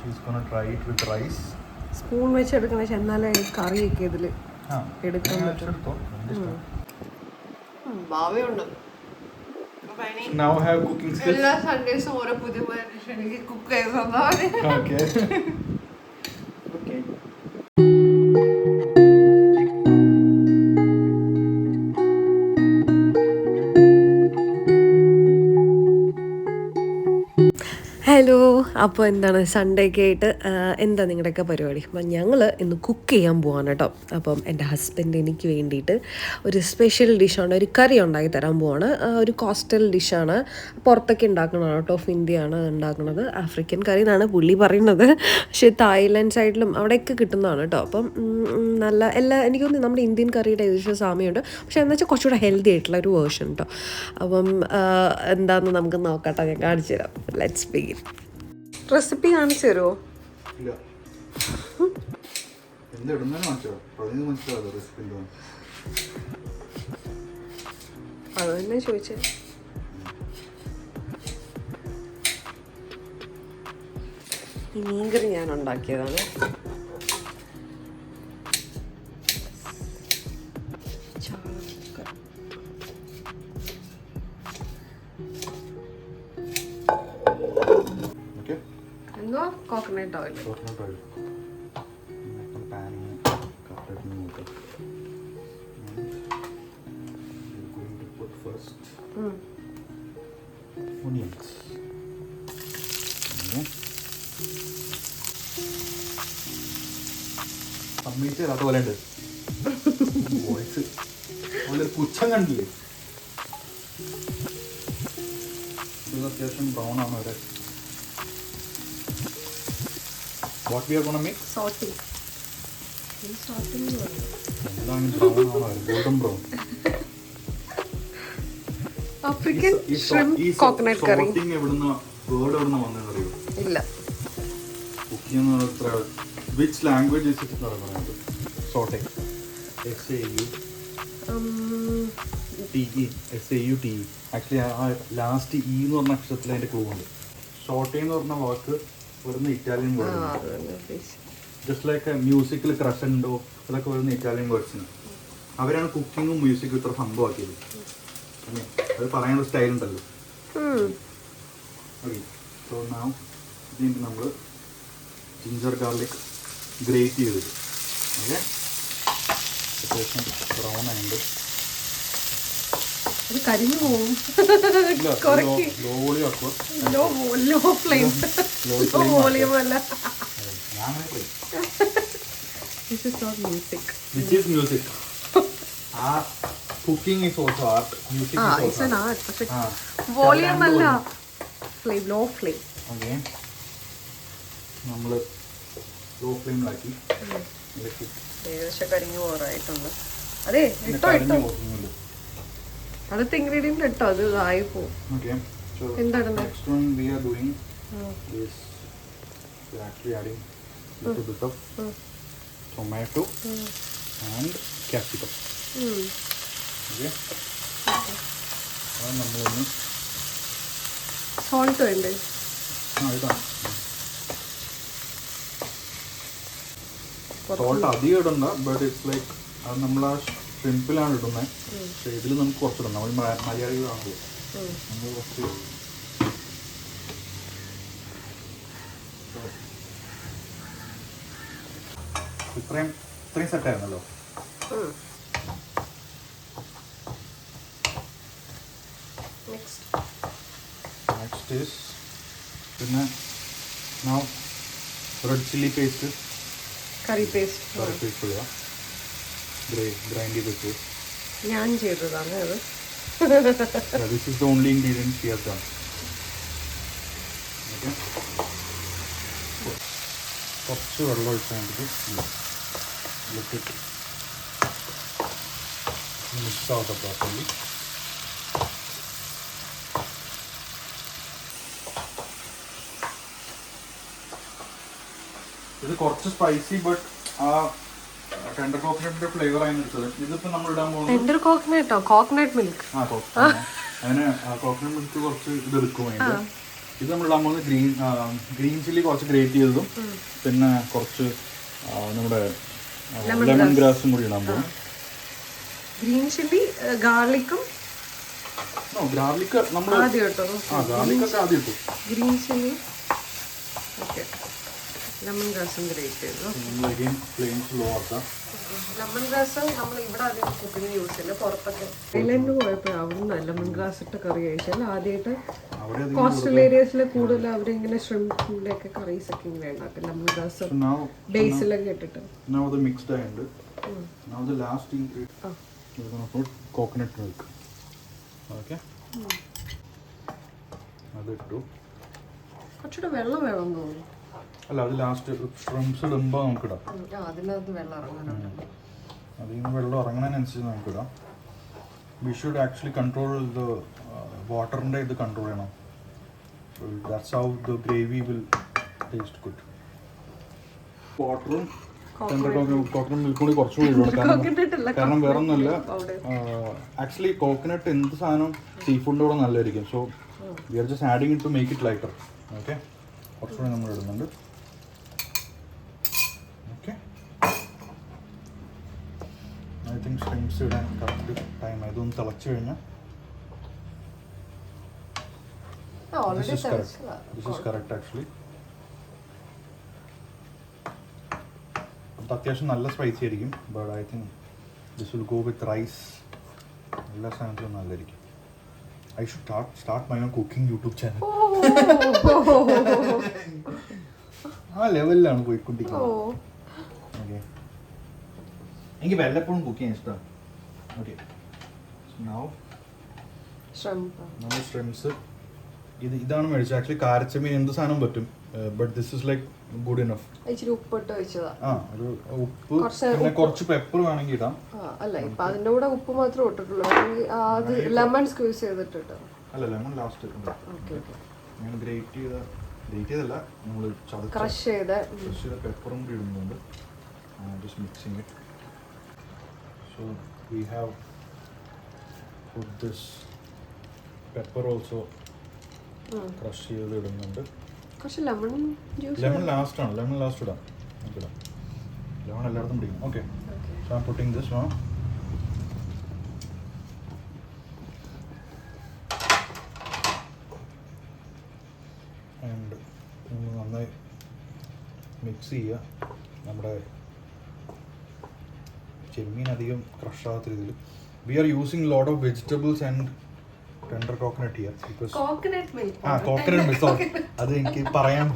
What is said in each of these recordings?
She's gonna try it with rice spoon വെച്ച് എടുക്കണ പക്ഷെ എന്നാലേ കറിയൊക്കെ ഇതിൽ എടുക്കാൻ പറ്റും. ഭാവയുണ്ട്. നൗ ഹാവ് കുക്കിംഗ് സ്കിൽസ് എല്ലാ സൺഡേസും ഓരോ പുതിയ പുതിയ ഡിഷ് എനിക്ക് കുക്ക് ചെയ്ത് തന്നാൽ ഓക്കെ ഹലോ അപ്പോൾ എന്താണ് സൺഡേക്ക് ആയിട്ട് എന്താ നിങ്ങളുടെയൊക്കെ പരിപാടി? അപ്പം ഞങ്ങൾ ഇന്ന് കുക്ക് ചെയ്യാൻ പോവാണ് കേട്ടോ അപ്പം എന്റെ ഹസ്ബൻഡ് എനിക്ക് വേണ്ടിയിട്ട് ഒരു സ്പെഷ്യൽ ഡിഷാണ് ഒരു കറി ഉണ്ടാക്കി തരാൻ പോവാണ്. ഒരു കോസ്റ്റൽ ഡിഷാണ് പുറത്തൊക്കെ ഉണ്ടാക്കണതാണ് കേട്ടോ ഓഫ് ഇന്ത്യ ആണ് ഉണ്ടാക്കുന്നത്. ആഫ്രിക്കൻ കറി എന്നാണ് പുള്ളി പറയുന്നത്. പക്ഷേ തായ്ലൻഡ് സൈഡിലും അവിടെയൊക്കെ കിട്ടുന്നതാണ് കേട്ടോ അപ്പം നല്ല എല്ലാ എനിക്ക് തോന്നുന്നു നമ്മുടെ ഇന്ത്യൻ കറിയുടെ ഏകദേശം സാമ്യമുണ്ട്. പക്ഷേ എന്താ വെച്ചാൽ കുറച്ചുകൂടെ ഹെൽത്തി ആയിട്ടുള്ള ഒരു വേർഷൻ കേട്ടോ അപ്പം എന്താണെന്ന് നമുക്ക് നോക്കട്ടെ ഞാൻ കാണിച്ചു തരാം. ലെറ്റ്സ് ബിഗിൻ റെസിപ്പി കാണിച്ചു തരുമോ അത് തന്നെ ചോദിച്ചേ. ഈ മീൻകറി ഞാൻ ഉണ്ടാക്കിയതാണ്. Coconut oil coconut oil panning കറക്റ്റായിട്ട് നോക്കാം going to put first onions. Okay. സമ്മതിച്ച് തരാത്ത പോലെ ഉണ്ട്. വോയിസ് ഒരു പുച്ഛം കണ്ടില്ലേ? അത്യാവശ്യം ബ്രൗൺ ആണ് വരെ what we are gonna make sauteing sauteing golden brown. Brown. African shrimp coconut curry എവിടുന്ന വേർഡ് എവിടുന്ന വന്നതെന്ന് അറിയോ ഇല്ല കുക്കിംഗ് എന്ന് എത്ര വിച്ച് ലാംഗ്വേജ് വെച്ചിട്ട് പറയുന്നത്? Saute S A U T E S A U T E actually ആ ലാസ്റ്റ് ഇ എന്ന് പറഞ്ഞ അക്ഷരത്തിൽ അതിന്റെ ക്ലൂ ഉണ്ട്. ഷോർട്ടേ എന്ന് പറഞ്ഞ വാക്ക് വരുന്ന ഇറ്റാലിയൻ വേർഡ് ജസ്റ്റ് ലൈക്ക് മ്യൂസിക്കിൽ ക്രഷ് ഉണ്ടോ? അതൊക്കെ വരുന്ന ഇറ്റാലിയൻ വേർഡ്സിന് അവരാണ് കുക്കിങ്ങും മ്യൂസിക്കും ഇത്ര സംഭവമാക്കിയത്? അത് പറയാനുള്ള സ്റ്റൈൽ ഉണ്ടല്ലോ. ഓക്കെ സോ നാം ഇതിന് നമ്മൾ ജിഞ്ചർ ഗാർലിക് ഗ്രേറ്റ് ചെയ്തത് ഓക്കെ ബ്രൗൺ ആയിട്ട് അത് കരിഞ്ഞു ഇല്ല കുറയ്ക്ക്. Low low flame. Low volume അല്ല. This is not music is music cooking is also art music ആ ഇറ്റ്സ് ആൻ ആർട്ട് പക്ഷെ വോളിയം അല്ല. ഫ്ലെയിം ലോ ഫ്ലെയിം ഓക്കെ നമ്മൾ ലോ ഫ്ലെയിമിലാക്കി ഏകദേശം കരിഞ്ഞു പോറായിട്ടുണ്ട് അതെ ഇട്ടോ ഇട്ടോ. അടുത്ത ഇൻഗ്രീഡിയന്റ് ഇട്ടോ? അത് ആയി പോകും എന്താണ്? ടൊമാറ്റോ ആൻഡ് ക്യാപ്സിക്കം നമ്മളൊന്ന് സോൾട്ട് വേണ്ടേ? സോൾട്ട് അധികം ഇടണ്ട ബട്ട് ഇറ്റ്സ് ലൈക്ക് അത് നമ്മളാ ഷ്രിമ്പിലാണ് ഇടുന്നത് പക്ഷേ ഇതിൽ നമുക്ക് കുറച്ചിടണം. നമ്മൾ മലയാളികളാണല്ലോ നമ്മൾ കുറച്ച് ഇത്രയും ഇത്രയും സെറ്റായിരുന്നല്ലോ നെക്സ്റ്റ് നെക്സ്റ്റ് ഈസ് പിന്നെ നാ red chilli paste curry paste curry paste ഇടുക. ഗ്രൈൻഡ് ചെയ്തിട്ട്. ഞാൻ ചെയ്തതാണ് അത്. This is the only ingredients here done okay കുറച്ച് വെള്ളം ഒഴിച്ചാൽ ഇട്ടിട്ട് മിക്സ് ആവട്ടെ പ്രോപ്പർലി ഇത് കുറച്ച് സ്പൈസി ബട്ട് ആ ടെൻഡർ കോക്കനട്ടിന്റെ ഫ്ലേവർ ആണ് എടുത്തത്. ഇതിപ്പോ നമ്മൾ ഇടാൻ പോകുന്നത് ഒരു കോക്കനട്ടോ കോക്കനട്ട് മിൽക്ക് ആ കോക്കനട്ട് അതിന് കോക്കനട്ട് മിൽക്ക് കുറച്ച് ഇത് എടുക്കും അതിന്റെ. ഇത് നമ്മൾ ഇടാൻ പോകുന്നത് ഗ്രീൻ ഗ്രീൻ ചില്ലി കുറച്ച് ഗ്രേറ്റ് ചെയ്തതും പിന്നെ കുറച്ച് നമ്മുടെ ലെമൺ ഗ്രാസും കൂടി ഇടാൻ പോകും. ഗ്രീൻ ചില്ലി ഗാർലിക്കും ഗാർലിക് നമ്മൾ ആദ്യം കേട്ടോ ആ ഗാർലിക് ഒക്കെ ആദ്യം ഇട്ടു. Green chilli. ഓക്കെ. ലെമൺ ഗ്രാസും സ്ലോ ആക്കാം. ലെമൺ ഗ്രാസ് നമ്മൾ ഇവിടെ അധികം കുക്കിംഗ് യൂസ് ചെയ്യില്ല പുറത്തൊക്കെ. ഐലൻഡ് പോയപ്പോൾ അവിടുന്ന് ലെമൺ ഗ്രാസ് ഇട്ട കറി കഴിച്ചാൽ ആദ്യമായിട്ട് കോസ്റ്റൽ ഏരിയസിൽ കൂടുതൽ അവരിങ്ങനെ ഷ്രിമ്പിന്റെ ഒക്കെ കറീസ് ഒക്കെ ഇങ്ങനെ ഉണ്ടാക്കും. ലെമൺ ഗ്രാസ് ബേസിലൊക്കെ ഇട്ടിട്ട്. മിക്സ്ഡ് ആയിട്ടുണ്ട് ലാസ്റ്റ് coconut milk. Okay? അതിട്ടു. കുറച്ചുകൂടെ വെള്ളം വേണം തോന്നുന്നു. അല്ല അത് ലാസ്റ്റ് ഫ്രംസ് ഇടുമ്പോൾ നമുക്ക് ഇടാം അതിനകത്ത് വെള്ളം ഇറങ്ങാനുണ്ട്. അതിൽ നിന്ന് വെള്ളം ഇറങ്ങണതിനനുസരിച്ച് നമുക്ക് ഇടാം we should actually control the വാട്ടറിന്റെ ഇത് കൺട്രോൾ ചെയ്യണം. That's how the gravy will taste good വാട്ടറും കോക്കനട്ട് മിൽക്കും കൂടി കുറച്ചുകൂടി അല്ല, കാരണം വേറെ ഒന്നുമില്ല ആക്ച്വലി കോക്കനട്ട് എന്ത് സാധനം സീ ഫുഡിന്റെ കൂടെ നല്ലതായിരിക്കും. So we are just adding it to make it lighter okay കുറച്ചുകൂടി നമ്മൾ ഇടുന്നുണ്ട് ഓക്കെ ഐ ഇടാൻ കറക്റ്റ് ടൈം ഇതൊന്ന് തിളച്ച് കഴിഞ്ഞാൽ this already is correct this is correct actually അത് അത്യാവശ്യം നല്ല സ്പൈസി ആയിരിക്കും but I think this will go with rice എല്ലാ സാധനത്തിലും നല്ലതായിരിക്കും. I should start start my own cooking YouTube channel ആ ലെവലിലാണ് പോയിക്കൊണ്ടിരിക്കുന്നത്. ഓക്കെ എനിക്ക് വല്ലപ്പോഴും കുക്ക് ചെയ്യാൻ ഇഷ്ടമാണ്. ഓക്കെ നൗ ഷ്രിമ്പ് നമ്മൾ സ്ട്രിംസ് ഇത് ഇതാണ് മേടിച്ചത്. ആക്ച്വലി കാരച്ചമീൻ എന്ത് സാധനം പറ്റും? But this is like good enough ഇച്ചിരി ഉപ്പിട്ട് വെച്ചതാ ആ ഒരു ഉപ്പ് കുറച്ച് പിന്നെ കുറച്ച് പെപ്പർ വേണമെങ്കിൽ ഇടാം. ആ, അല്ല ഇപ്പൊ അതിന്റെ കൂടെ ഉപ്പ് മാത്രമേ ഇട്ടിട്ടുള്ളൂ. വേണമെങ്കിൽ ആ, അത് ലെമൺ സ്ക്വീസ് ചെയ്തിട്ടിട്ട്. അല്ല ലെമൺ ലാസ്റ്റ് ഓക്കെ ഓക്കെ ഞാൻ ഗ്രേറ്റ് ചെയ്ത ഗ്രേറ്റ് ചെയ്തല്ല നമ്മൾ ചതച്ച ക്രഷ് ചെയ്ത് ക്രഷ് ചെയ്ത പെപ്പറും കൂടി ഇടുന്നുണ്ട്. Just mixing it so we have food this pepper also crush ചെയ്ത് ഇടുന്നുണ്ട്. കുറച്ച് ലെമൺ ജ്യൂസ് ലെമൺ ലാസ്റ്റ് ആണ്. ലെമൺ ലാസ്റ്റ് ഇടാം. നമുക്കിടാം ലെമൺ എല്ലായിടത്തും പിടിക്കും. Okay so I putting this no and നന്നായി മിക്സ് ചെയ്യുക. നമ്മുടെ ചെമ്മീൻ അധികം ക്രഷാകാത്ത രീതിയിൽ. We are using lot of vegetables and tender coconut here because ആ കോക്കനട്ട് മിൽക്ക് സോറി അത് എനിക്ക് പറയാൻ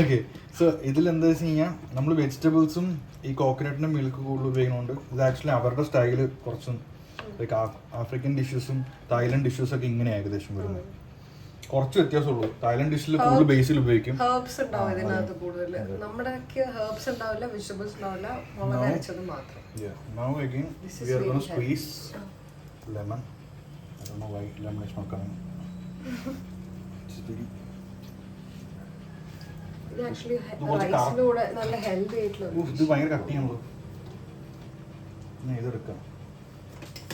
ഓക്കെ സോ ഇതിൽ എന്താ വെച്ച് കഴിഞ്ഞാൽ നമ്മൾ വെജിറ്റബിൾസും ഈ കോക്കനട്ടിന്റെ മിൽക്ക് കൂടുതൽ ഉപയോഗിക്കുന്നുണ്ട് ഇത് ആക്ച്വലി അവരുടെ സ്റ്റൈൽ കുറച്ചും ലൈക്ക് ആഫ്രിക്കൻ ഡിഷസും തായ്ലൻഡ് ഡിഷസും ഒക്കെ ഇങ്ങനെ ഏകദേശം വരുന്നത്. കുറച്ച് വ്യത്യാസമുള്ളൂ. തായ്ലൻഡ് ഡിഷിൽ കൂടുതൽ ബേസിൽ ഉപയോഗിക്കും. ഹെർബ്സ് ഉണ്ടാവും ഇതിനകത്ത് കൂടുതൽ നമ്മുടെ ഹെർബ്സ് ഉണ്ടാവില്ല വെജിറ്റബിൾസ് ഉണ്ടാവില്ല മുളക് അരച്ചത് മാത്രം. Now Now again, This we are going to squeeze lemon. I don't know why lemon is not coming. ഇത് ആക്ച്വലി ഇത് കുറച്ച് റൈസിന്റെ കൂടെ നല്ല ഹെൽത്തി ആയിട്ടുള്ള ഇത് ഭയങ്കര കട്ടിയാണല്ലോ ഇതെടുക്കാം.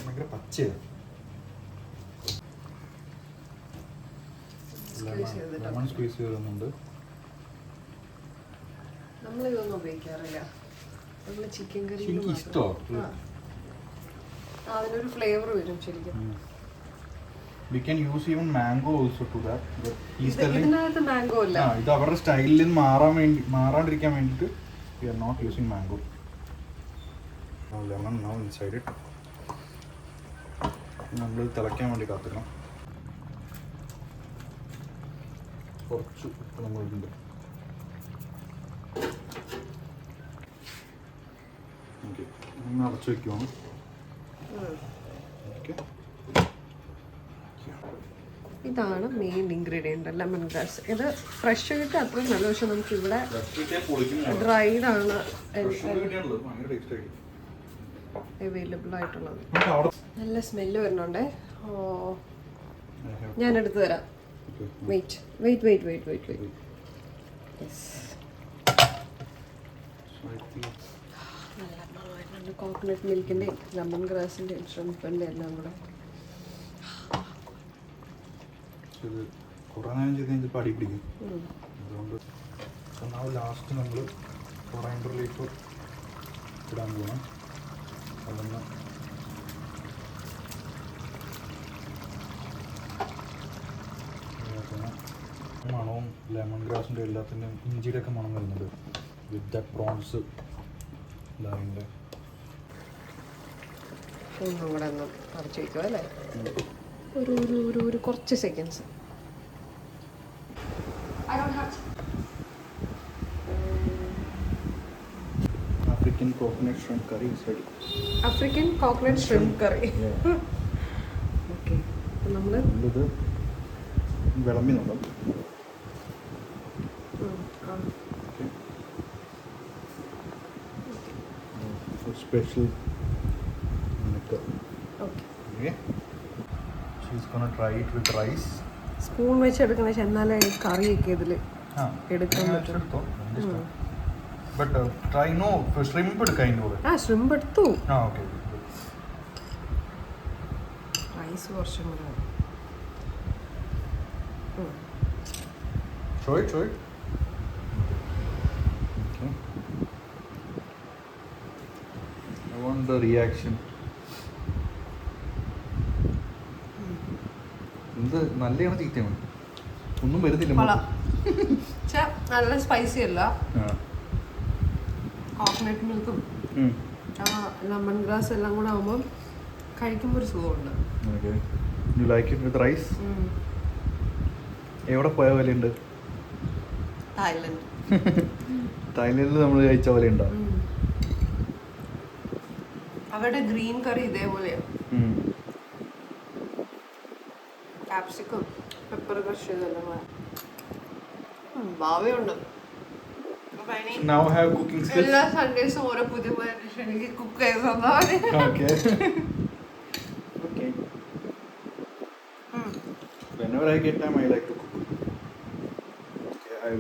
ഭയങ്കര പച്ചയാണ് Squeeze ചെയ്തിട്ട്. ലെമൺ സ്ക്വീസ് ചെയ്തുന്നുണ്ട് നമ്മൾ ഇതൊന്നും ഉപയോഗിക്കാറില്ല. നമ്മൾ ചിക്കൻ കറി അതിനൊരു ഫ്ലേവർ വരും ശരിക്കും. We can use even mango also to that mango അല്ല ഇത് അവരുടെ സ്റ്റൈലിൽ നിന്ന് മാറാൻ വേണ്ടി മാറാണ്ടിരിക്കാൻ വേണ്ടിയിട്ട് we are not using mango lemon no inside നമ്മൾ തിളയ്ക്കാൻ വേണ്ടി കാത്തിക്കണം. കുറച്ച് ഉപ്പ് നമ്മൾ ഇടുന്നുണ്ട്. ഓക്കെ ഒന്ന് അടച്ചു വെക്കുവാണ്. ഓക്കെ. ഇതാണ് മെയിൻ ഇൻഗ്രീഡിയന്റ് ലെമൺ ഗ്രാസ് ഇത് ഫ്രഷ് കിട്ടി അത്രയും നല്ല പക്ഷെ നമുക്ക് ഇവിടെ ഡ്രൈഡാണ് അവൈലബിൾ ആയിട്ടുള്ളത്. നല്ല സ്മെല്ല് വരുന്നുണ്ടേ. ഓ. ഞാൻ എടുത്തു തരാം. Wait wait wait wait wait wait yes coconut മിൽക്കിന്റെയും lemon ഗ്രാസിന്റെയും ഷ്രിമ്പിന്റെ എല്ലാം കൂടെ. ഇത് കുറേ നേരം ചെയ്ത് കഴിഞ്ഞാൽ പടി പിടിക്കും. അതുകൊണ്ട് ഒന്നാമത് ലാസ്റ്റ് നമ്മൾ കൊറൈൻഡറിലേക്ക് ഇടാൻ പോകണം അതൊന്ന് ലെമൺ ഗ്രാസിന്റെ എല്ലാത്തിന്റെയും ഇഞ്ചിയുടെ ഒക്കെ മണം വരുന്നുണ്ട്. വിത്ത് ദ പ്രോൺസ് ഇതാതിന്റെ ഒന്നും കൂടെ ഒന്ന് വയ്ക്കുക അല്ലേ ഒരു ഒരു ഒരു ഒരു കുറച്ച് seconds African coconut shrimp curry ready African coconut shrimp curry okay നമ്മൾ ഇത് വിളമ്പി നോക്കാം. Okay. She's gonna try it with rice. Spoon വെച്ച് എടുക്കണ എന്നാലേ കറിയൊക്കെ ഇതിൽ എടുക്കാൻ പറ്റും. ബട്ട് എന്റെ no But try no shrimp എടുക്കാം അതിന്റെ കൂടെ. ആ ഷ്രിമ്പ് എടുത്തു ആ ഓക്കെ റൈസ് കുറച്ചും കൂടെ. Show the reaction. എന്ത് നല്ലതാണ് ചീത്തയാണ്. ഒന്നും വരുന്നില്ല നല്ല സ്പൈസി അല്ല. കോക്കനട്ട് മിൽക്കും ലെമൺ ഗ്രാസ് എല്ലാം കൂടെ ആകുമ്പോൾ കഴിക്കുമ്പോൾ ഒരു സുഖമുണ്ട്. You like it with rice? എവിടെ പോയ വിലയുണ്ട്? തായ്ലൻഡ്. തായ്ലൻഡിൽ നമ്മൾ കഴിച്ച പോലെ ഉണ്ടോ അവരുടെ ഗ്രീൻ കറി ഇതേപോലെയാണ് ക്യാപ്സിക്കം പെപ്പർ ക്രഷ് ഉം, ഭാവിയുണ്ട്. നൗ ഹാവ് കുക്കിംഗ് സ്കിൽസ് എല്ലാ സൺഡേസും ഓരോ പുതിയ പുതിയ ഡിഷ് എനിക്ക് കുക്ക് ചെയ്ത് തന്നാ okay okay. Whenever I get time, I like to cook. Okay, I.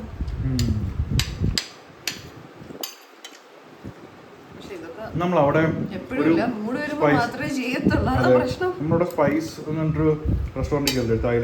നമ്മൾ അവിടെ എപ്പോഴും സ്പൈസ് നമ്മളവിടെ സ്പൈസ് എന്നൊരു റെസ്റ്റോറന്റ് ഉണ്ട് തായ്ലൻഡ്